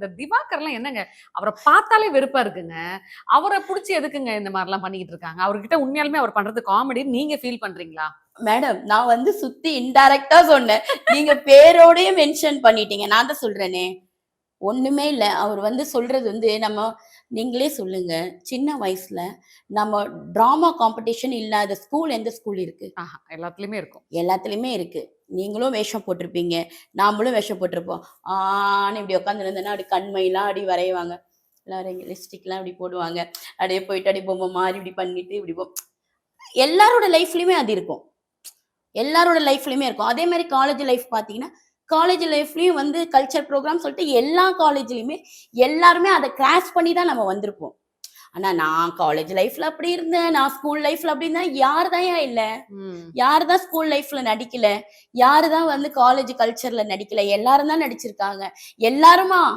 இந்த திவாகர்லாம் என்னங்க? அவரை பார்த்தாலே வெறுப்பா இருக்குங்க. அவரை புடிச்சு எதுக்குங்க இந்த மாதிரிலாம் பண்ணிக்கிட்டு இருக்காங்க? அவர்கிட்ட உண்மையாலுமே அவர் பண்றது காமெடி நீங்க ஃபீல் பண்றீங்களா? மேடம் நான் வந்து சுத்தி இன்டைரக்டா சொன்னேன். நீங்க பேரோடயே மென்ஷன் பண்ணிட்டீங்க. நான் தான் சொல்றேனே. ஒண்ணுமே இல்ல. அவர் வந்து சொல்றது வந்து நம்ம நீங்களே சொல்லுங்க. சின்ன வயசுல நம்ம டிராமா காம்படிஷன் இல்லாத ஸ்கூல் எந்த ஸ்கூல் இருக்கு? எல்லாத்துலயுமே இருக்கும். எல்லாத்துலயுமே இருக்கு. நீங்களும் வேஷம் போட்டிருப்பீங்க. நாமளும் வேஷம் போட்டிருப்போம். ஆன்னு இப்படி உட்காந்துருந்தேன்னா அப்படி கண்மையெல்லாம் அப்படி வரைவாங்க. எல்லாரும் லிப்ஸ்டிக்லாம் இப்படி போடுவாங்க. அப்படியே போயிட்டு அப்படியே பொம்மை மாதிரி இப்படி பண்ணிட்டு இப்படி போ எல்லாரோட லைஃப்லையுமே அது இருக்கும். எல்லாரோட லைஃப்லையுமே இருக்கும். அதே மாதிரி காலேஜ் லைஃப் பார்த்தீங்கன்னா காலேஜ் லைஃப்லையும் வந்து கல்ச்சர் ப்ரோக்ராம் சொல்லிட்டு எல்லா காலேஜ்லையுமே எல்லாருமே அதை கிராஸ் பண்ணி தான் நம்ம வந்திருப்போம். ஆனா நான் காலேஜ் லைஃப்ல அப்படி இருந்தேன். நான் ஸ்கூல் லைஃப்ல அப்படி இருந்தேன். யார் தான் இல்ல. யாரு தான் ஸ்கூல் லைஃப்ல நடிக்கல? யாரு தான் வந்து காலேஜ் கல்ச்சர்ல நடிக்கல? எல்லாரும் தான் நடிச்சிருக்காங்க. எல்லாருமா?